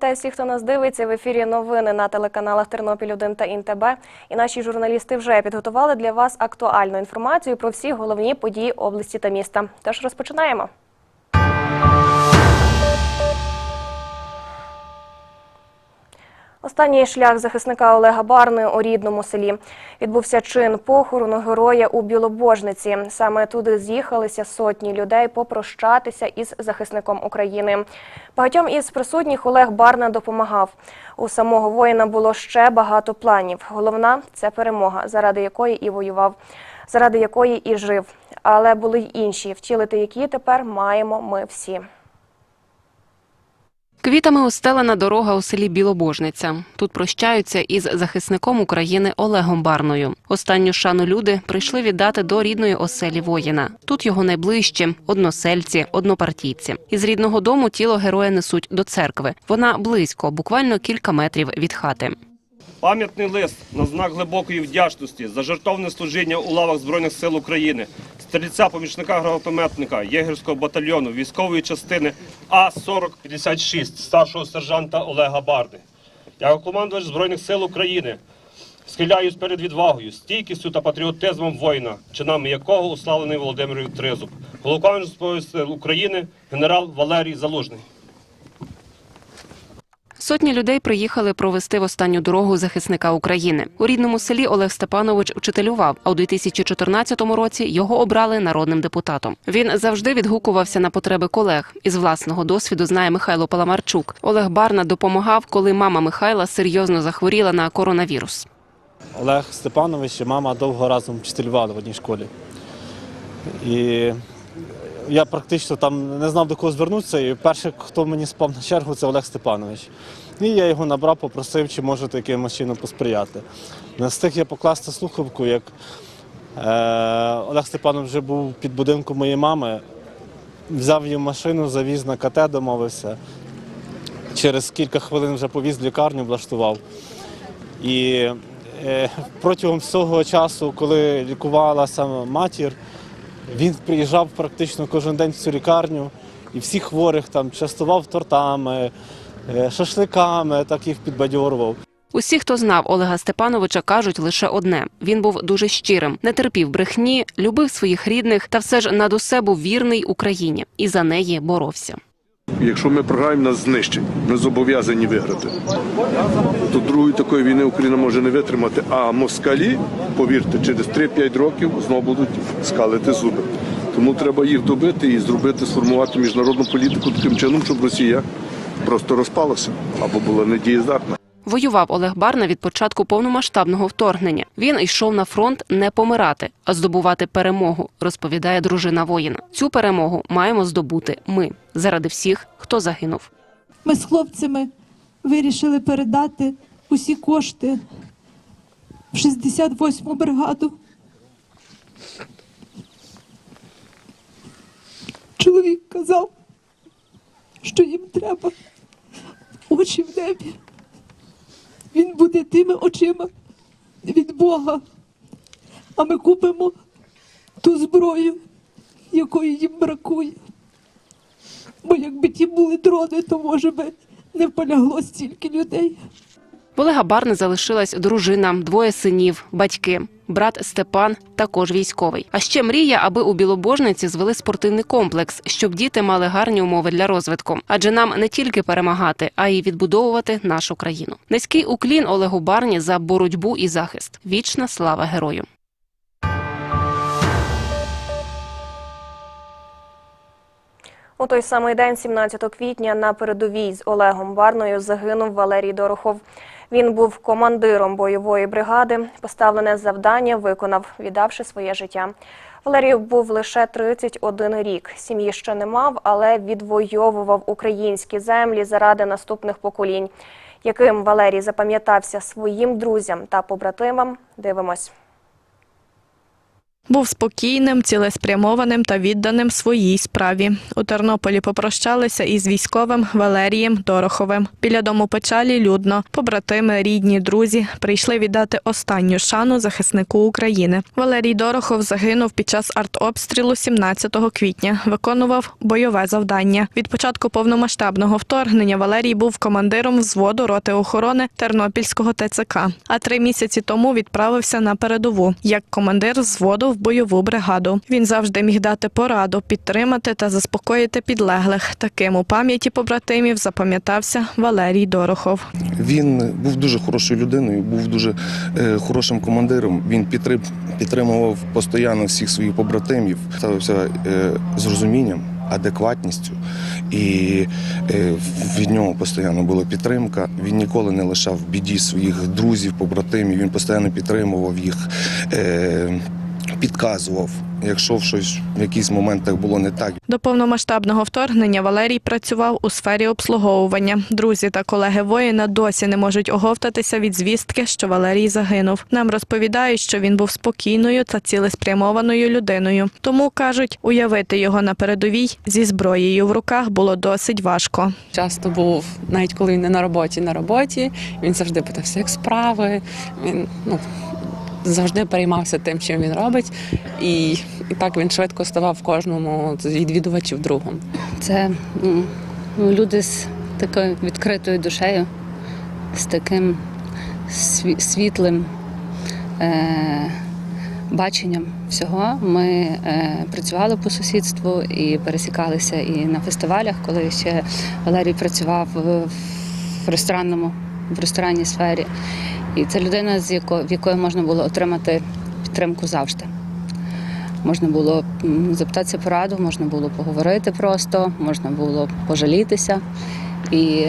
Вітаю всіх, хто нас дивиться. В ефірі новини на телеканалах Тернопіль 1 та ІНТБ. І наші журналісти вже підготували для вас актуальну інформацію про всі головні події області та міста. Тож розпочинаємо. Останній шлях захисника Олега Барни у рідному селі відбувся чин похорону героя у Білобожниці. Саме туди з'їхалися сотні людей попрощатися із захисником України. Багатьом із присутніх Олег Барна допомагав. У самого воїна було ще багато планів. Головна це перемога, заради якої і воював, заради якої і жив. Але були й інші, втілити які тепер маємо ми всі. Квітами устелена дорога у селі Білобожниця. Тут прощаються із захисником України Олегом Барною. Останню шану люди прийшли віддати до рідної оселі воїна. Тут його найближчі односельці, однопартійці. Із рідного дому тіло героя несуть до церкви. Вона близько, буквально кілька метрів від хати. Пам'ятний лист на знак глибокої вдячності за жертовне служіння у лавах Збройних сил України, стрільця помічника гранатометника єгерського батальйону військової частини А-4056 старшого сержанта Олега Барди. Як командувач Збройних сил України схиляюсь перед відвагою, стійкістю та патріотизмом воїна, чинами якого уславлений Володимир Тризуб, головкомандувач Збройних сил України, генерал Валерій Залужний. Сотні людей приїхали провести в останню дорогу захисника України. У рідному селі Олег Степанович учителював, а у 2014 році його обрали народним депутатом. Він завжди відгукувався на потреби колег. Із власного досвіду знає Михайло Паламарчук. Олег Барна допомагав, коли мама Михайла серйозно захворіла на коронавірус. Олег Степанович і мама довго разом вчителювали в одній школі. І я практично там не знав до кого звернутися, і перший, хто мені спав на чергу, це Олег Степанович. І я його набрав, попросив, чи можете якимось чином посприяти. Не встиг я покласти слухавку, як е, Олег Степанович вже був під будинком моєї мами, взяв її в машину, завіз на КТ, домовився. Через кілька хвилин вже повіз в лікарню, влаштував. І е, протягом всього часу, коли лікувалася матір, він приїжджав практично кожен день в цю лікарню і всіх хворих там частував тортами, е, шашликами, так їх підбадьорував. Усі, хто знав Олега Степановича, кажуть лише одне: він був дуже щирим, не терпів брехні, любив своїх рідних та все ж над усе був вірний Україні і за неї боровся. Якщо ми програємо, нас знищать. Ми зобов'язані виграти. То другої такої війни Україна може не витримати. А москалі, повірте, через 3-5 років знову будуть скалити зуби. Тому треба їх добити і зробити, сформувати міжнародну політику таким чином, щоб Росія просто розпалася або була недієздатна. Воював Олег Барна від початку повномасштабного вторгнення. Він йшов на фронт не помирати, а здобувати перемогу, розповідає дружина воїна. Цю перемогу маємо здобути ми заради всіх, хто загинув. Ми з хлопцями вирішили передати усі кошти в 68-му бригаду. Чоловік казав, що їм треба очі в небі. Він буде тими очима від Бога. А ми купимо ту зброю, якої їм бракує. Бо якби ті були дрони, то може би не полягло стільки людей. Олега Барни залишилась дружина, двоє синів, батьки. Брат Степан також військовий. А ще мріє, аби у Білобожниці звели спортивний комплекс, щоб діти мали гарні умови для розвитку. Адже нам не тільки перемагати, а й відбудовувати нашу країну. Низький уклін Олегу Барні за боротьбу і захист. Вічна слава герою. У той самий день, 17 квітня, на передовій з Олегом Барною загинув Валерій Дорохов. Він був командиром бойової бригади. Поставлене завдання виконав, віддавши своє життя. Валерій був лише 31 рік. Сім'ї ще не мав, але відвоював українські землі заради наступних поколінь. Яким Валерій запам'ятався своїм друзям та побратимам, дивимось. Був спокійним, цілеспрямованим та відданим своїй справі. У Тернополі попрощалися із військовим Валерієм Дороховим. Біля дому печалі людно. Побратими, рідні, друзі прийшли віддати останню шану захиснику України. Валерій Дорохов загинув під час артобстрілу 17 квітня. Виконував бойове завдання. Від початку повномасштабного вторгнення Валерій був командиром взводу роти охорони Тернопільського ТЦК. А три місяці тому відправився на передову як командир взводу в бойову бригаду. Він завжди міг дати пораду, підтримати та заспокоїти підлеглих. Таким у пам'яті побратимів запам'ятався Валерій Дорохов. Він був дуже хорошою людиною, був дуже е, хорошим командиром. Він підтрим, підтримував постійно всіх своїх побратимів, ставився е, з розумінням, адекватністю, і е, від нього постійно була підтримка. Він ніколи не лишав в біді своїх друзів, побратимів. Він постійно підтримував їх, підказував. Якщо в щось в якийсь моментах було не так, До повномасштабного вторгнення Валерій працював у сфері обслуговування. Друзі та колеги воїна досі не можуть оговтатися від звістки, що Валерій загинув. Нам розповідають, що він був спокійною та цілеспрямованою людиною. Тому кажуть, уявити його на передовій зі зброєю в руках було досить важко. Часто був, навіть коли він не на роботі, на роботі. Він завжди питався, як справи. Він ну, завжди переймався тим, чим він робить. І, і так він швидко ставав кожному з відвідувачів другом. Це ну, люди з такою відкритою душею, з таким сві- світлим е- баченням всього. Ми е- працювали по сусідству і пересікалися і на фестивалях, коли ще Валерій працював в ресторанному, в ресторанній сфері. І це людина, з якої, в якої можна було отримати підтримку завжди. Можна було запитатися пораду, можна було поговорити просто, можна було пожалітися. І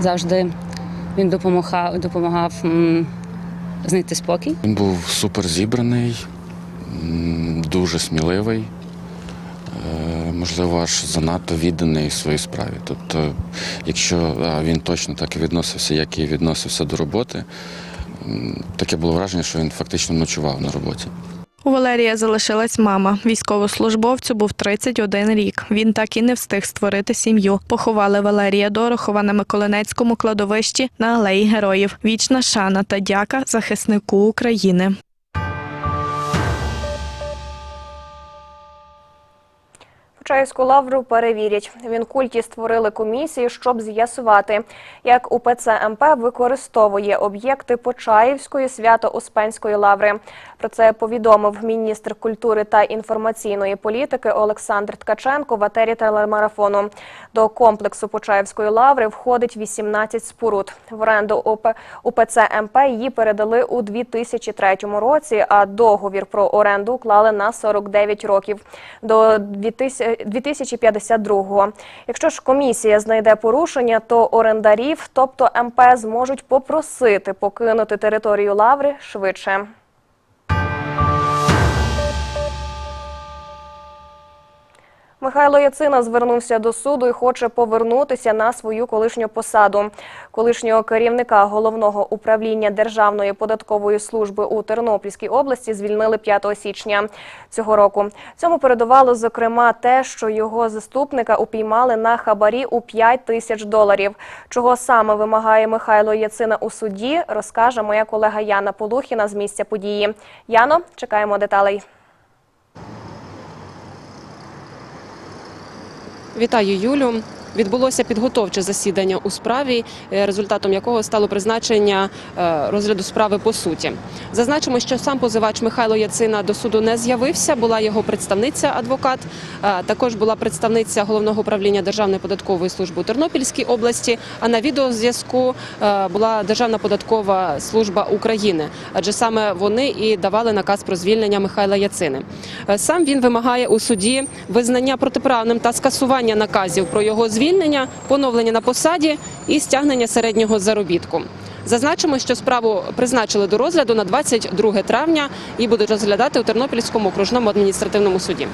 завжди він допомагав, допомагав знайти спокій. Він був супер зібраний, дуже сміливий, можливо, аж занадто відданий своїй справі. Тобто, якщо він точно так і відносився, як і відносився до роботи, таке було враження, що він фактично ночував на роботі. У Валерія залишилась мама. Військовослужбовцю був 31 рік. Він так і не встиг створити сім'ю. Поховали Валерія Дорохова на Миколинецькому кладовищі на алеї героїв. Вічна шана та дяка захиснику України. Почаївську лавру перевірять. В Інкульті створили комісії, щоб з'ясувати, як УПЦ МП використовує об'єкти Почаївської свято-Успенської лаври. Про це повідомив міністр культури та інформаційної політики Олександр Ткаченко в етері телемарафону. До комплексу Почаївської лаври входить 18 споруд. В оренду УПЦ МП її передали у 2003 році, а договір про оренду уклали на 49 років до 2000 2052-го. Якщо ж комісія знайде порушення, то орендарів, тобто МП, зможуть попросити покинути територію лаври швидше. Михайло Яцина звернувся до суду і хоче повернутися на свою колишню посаду. Колишнього керівника головного управління Державної податкової служби у Тернопільській області звільнили 5 січня цього року. Цьому передувало зокрема те, що його заступника упіймали на хабарі у 5 тисяч доларів. Чого саме вимагає Михайло Яцина у суді, розкаже моя колега Яна Полухіна з місця події. Яно, чекаємо деталей. Вітаю, Юлю. Відбулося підготовче засідання у справі, е, результатом якого стало призначення е, розгляду справи по суті. Зазначимо, що сам позивач Михайло Яцина до суду не з'явився. Була його представниця, адвокат. е, Також була представниця головного управління Державної податкової служби у Тернопільській області. А на відеозв'язку була Державна податкова служба України, адже саме вони і давали наказ про звільнення Михайла Яцини. Сам він вимагає у суді визнання протиправним та скасування наказів про його звільнення, поновлення на посаді і стягнення середнього заробітку. Зазначимо, що справу призначили до розгляду на 22 травня і будуть розглядати у Тернопільському окружному адміністративному суді.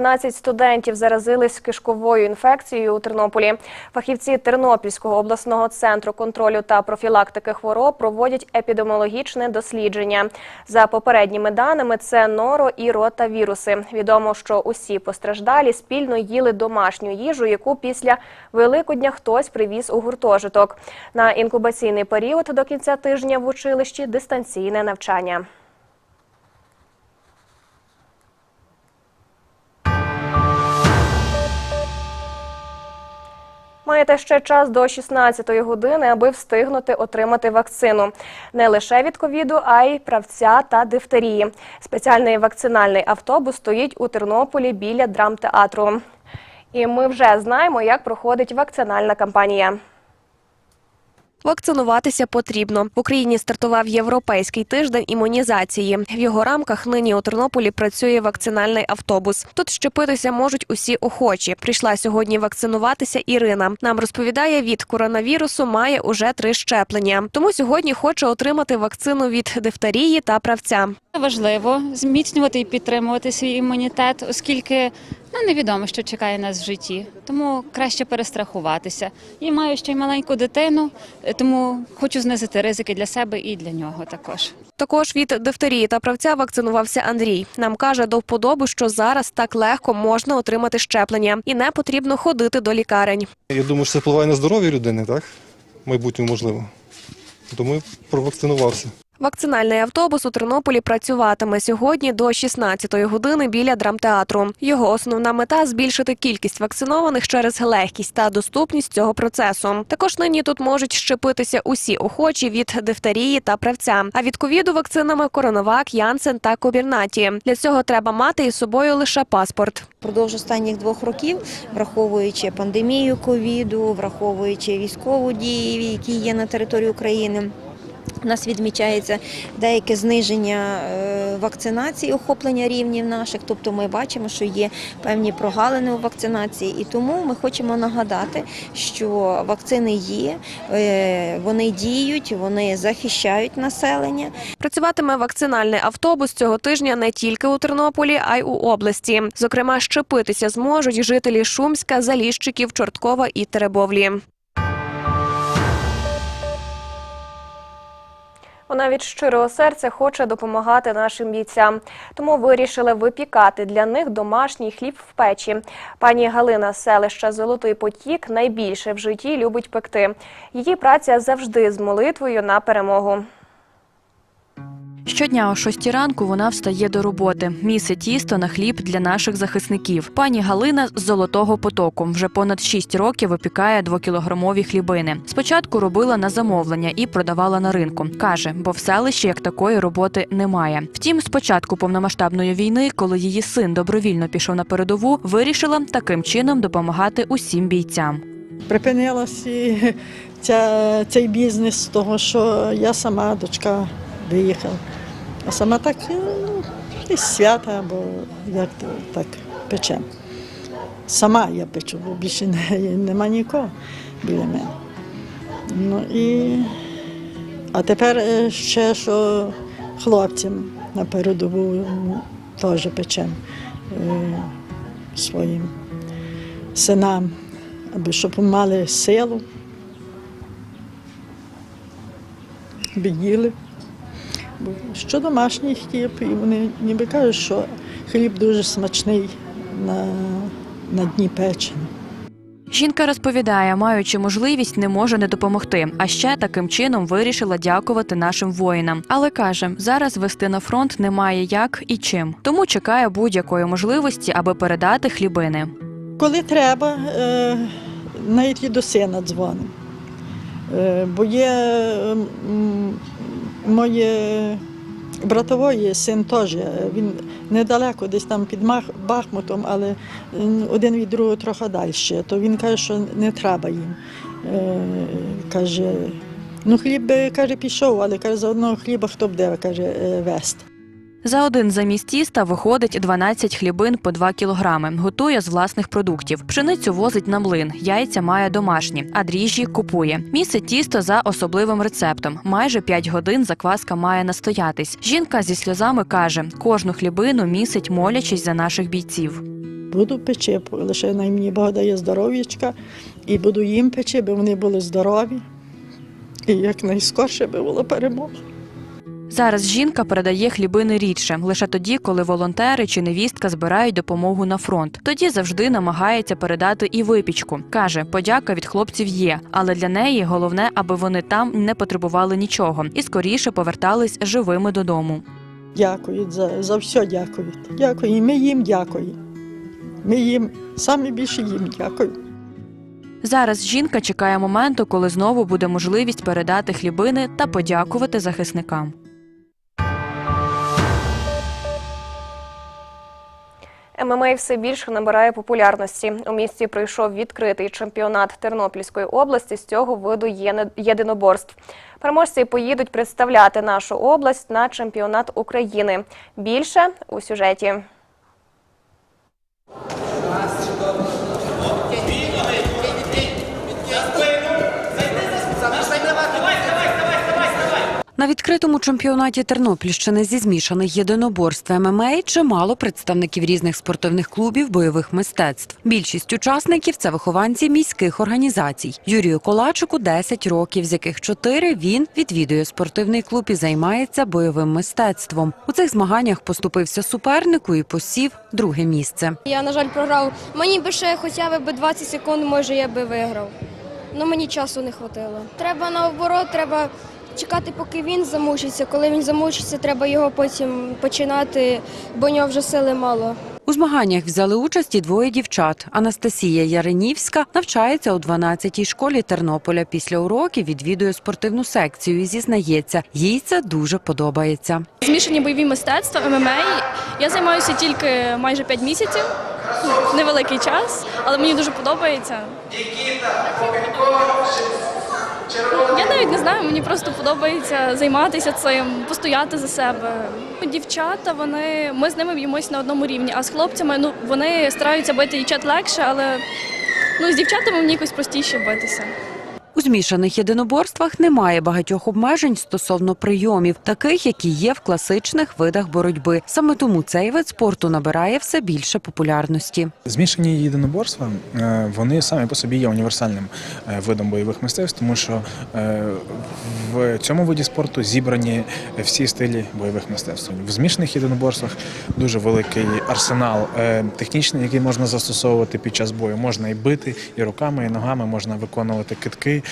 12 студентів заразились кишковою інфекцією у Тернополі. Фахівці Тернопільського обласного центру контролю та профілактики хвороб проводять епідеміологічне дослідження. За попередніми даними, це норо і ротавіруси. Відомо, що усі постраждалі спільно їли домашню їжу, яку після Великодня хтось привіз у гуртожиток. На інкубаційний період до кінця тижня в училищі дистанційне навчання. Маєте ще час до 16-ї години, аби встигнути отримати вакцину не лише від ковіду, а й правця та дифтерії. Спеціальний вакцинальний автобус стоїть у Тернополі біля драмтеатру. І ми вже знаємо, як проходить вакцинальна кампанія. Вакцинуватися потрібно. В Україні стартував європейський тиждень імунізації. В його рамках нині у Тернополі працює вакцинальний автобус. Тут щепитися можуть усі охочі. Прийшла сьогодні вакцинуватися Ірина. Нам розповідає, від коронавірусу має уже три щеплення. Тому сьогодні хоче отримати вакцину від дифтерії та правця. Важливо зміцнювати і підтримувати свій імунітет, оскільки ну, невідомо, що чекає нас в житті. Тому краще перестрахуватися. І маю ще й маленьку дитину, е, тому хочу знизити ризики для себе і для нього також. Також від дифтерії та правця вакцинувався Андрій. Нам каже до вподоби, що зараз так легко можна отримати щеплення і не потрібно ходити до лікарень. Я думаю, що це впливає на здоров'я людини, так? В майбутньому можливо. Тому я провакцинувався. Вакцинальний автобус у Тернополі працюватиме сьогодні до 16-ї години біля драмтеатру. Його основна мета збільшити кількість вакцинованих через легкість та доступність цього процесу. Також нині тут можуть щепитися усі охочі від дифтерії та правця. А від ковіду вакцинами Коронавак, Янсен та Кобірнаті. Для цього треба мати із собою лише паспорт. Впродовж останніх двох років, враховуючи пандемію ковіду, враховуючи військову дії, які є на території України. У нас відмічається деяке зниження е, вакцинації, охоплення рівнів наших. Тобто ми бачимо, що є певні прогалини у вакцинації, і тому ми хочемо нагадати, що вакцини є, е, вони діють, вони захищають населення. Працюватиме вакцинальний автобус цього тижня не тільки у Тернополі, а й у області. Зокрема, щепитися зможуть жителі Шумська, Заліщиків, Чорткова і Теребовлі. Вона від щирого серця хоче допомагати нашим бійцям, тому вирішили випікати для них домашній хліб в печі. Пані Галина з селища Золотий Потік найбільше в житті любить пекти. Її праця завжди з молитвою на перемогу. Щодня о 6 ранку вона встає до роботи, місить тісто на хліб для наших захисників. Пані Галина з золотого потоку вже понад 6 років випікає двокілограмові хлібини. Спочатку робила на замовлення і продавала на ринку. каже, бо в селищі як такої роботи немає. Втім, з початку повномасштабної війни, коли її син добровільно пішов на передову, вирішила таким чином допомагати усім бійцям. Припинилася цей бізнес того, що я сама, дочка, виїхала. А сама так ну, десь свята або як то так печем. Сама я печу, бо більше не, нема нікого біля мене. Ну і а тепер е, ще що хлопцям на передову теж печем е, своїм синам, аби щоб мали силу. Бо Що домашній хліб, і вони ніби кажуть, що хліб дуже смачний на, на дні печені. Жінка розповідає, маючи можливість, не може не допомогти. А ще таким чином вирішила дякувати нашим воїнам. Але каже, зараз вести на фронт немає як і чим. Тому чекає будь-якої можливості, аби передати хлібини. Коли треба, е, навіть і до сина дзвонимо. Е, Бо є моє братової син теж, е, він недалеко, десь там під Бахмутом, але один від другого трохи далі. То він каже, що не треба їм. Е, Каже, ну хліб би, каже, пішов, але каже, за одного хліба хто буде, каже, е, вести. За один замість тіста виходить 12 хлібин по 2 кілограми. Готує з власних продуктів. Пшеницю возить на млин, яйця має домашні, а дріжджі купує. Місить тісто за особливим рецептом. Майже 5 годин закваска має настоятись. Жінка зі сльозами каже, кожну хлібину місить, молячись за наших бійців. Буду печи, лише най мені Бог дає здоров'ячка, і буду їм печи, бо вони були здорові. І якнайскорше би була перемога. Зараз жінка передає хлібини рідше, лише тоді, коли волонтери чи невістка збирають допомогу на фронт. Тоді завжди намагається передати і випічку. Каже, подяка від хлопців є, але для неї головне, аби вони там не потребували нічого і скоріше повертались живими додому. Дякують за, за все дякують. Дякую. І ми їм дякуємо. Ми їм саме більше їм дякую. Зараз жінка чекає моменту, коли знову буде можливість передати хлібини та подякувати захисникам. ММА все більше набирає популярності. У місті пройшов відкритий чемпіонат Тернопільської області з цього виду єдиноборств. Переможці поїдуть представляти нашу область на чемпіонат України. Більше у сюжеті. На відкритому чемпіонаті Тернопільщини зі змішаних єдиноборств ММА чимало представників різних спортивних клубів бойових мистецтв. Більшість учасників це вихованці міських організацій. Юрію Колачику 10 років, з яких 4 він відвідує спортивний клуб і займається бойовим мистецтвом. У цих змаганнях поступився супернику і посів друге місце. Я, на жаль, програв. Мені би ще хоча б 20 секунд, може, я би виграв. Ну мені часу не хватило. Треба наоборот, треба чекати, поки він замучиться. Коли він замучиться, треба його потім починати, бо у нього вже сили мало. У змаганнях взяли участь і двоє дівчат. Анастасія Яринівська навчається у 12-й школі Тернополя. Після уроків відвідує спортивну секцію і зізнається, їй це дуже подобається. Змішані бойові мистецтва, ММА. Я займаюся тільки майже 5 місяців. Невеликий час, але мені дуже подобається. Я навіть не знаю, мені просто подобається займатися цим, постояти за себе. Дівчата, вони ми з ними б'ємось на одному рівні, а з хлопцями ну вони стараються бити дівчат легше, але ну з дівчатами мені якось простіше битися. Змішаних єдиноборствах немає багатьох обмежень стосовно прийомів, таких, які є в класичних видах боротьби. Саме тому цей вид спорту набирає все більше популярності. Змішані єдиноборства е, вони самі по собі є універсальним е, видом бойових мистецтв, тому що е, в цьому виді спорту зібрані всі стилі бойових мистецтв. В змішаних єдиноборствах дуже великий арсенал технічний, який можна застосовувати під час бою. Можна і бити, і руками, і ногами, можна виконувати китки,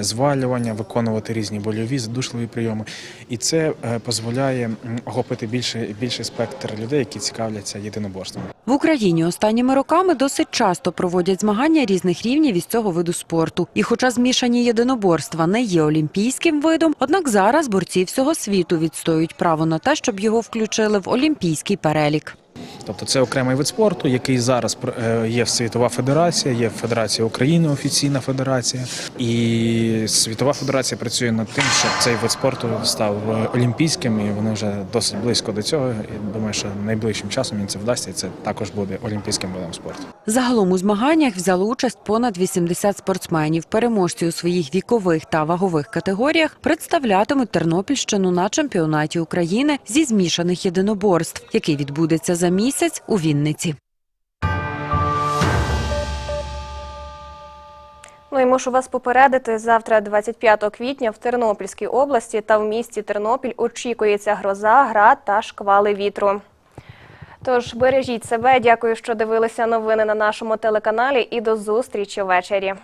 звалювання, виконувати різні больові, задушливі прийоми. І це е, дозволяє охопити більший, більший спектр людей, які цікавляться єдиноборством. В Україні останніми роками досить часто проводять змагання різних рівнів із цього виду спорту. І хоча змішані єдиноборства не є олімпійським видом, однак зараз борці всього світу відстоюють право на те, щоб його включили в олімпійський перелік. Тобто це окремий вид спорту, який зараз е, є світова федерація, є Федерація України, офіційна федерація, і світова федерація працює над тим, щоб цей вид спорту став е, олімпійським, і вони вже досить близько до цього. І думаю, що найближчим часом їм це вдасться. і Це також буде олімпійським видом спорту. Загалом у змаганнях взяли участь понад 80 спортсменів. Переможці у своїх вікових та вагових категоріях представлятимуть Тернопільщину на чемпіонаті України зі змішаних єдиноборств, який відбудеться за місяць у Вінниці. Ну і мушу вас попередити, завтра, 25 квітня, в Тернопільській області та в місті Тернопіль очікується гроза, град та шквали вітру. Тож бережіть себе. Дякую, що дивилися новини на нашому телеканалі. І до зустрічі ввечері.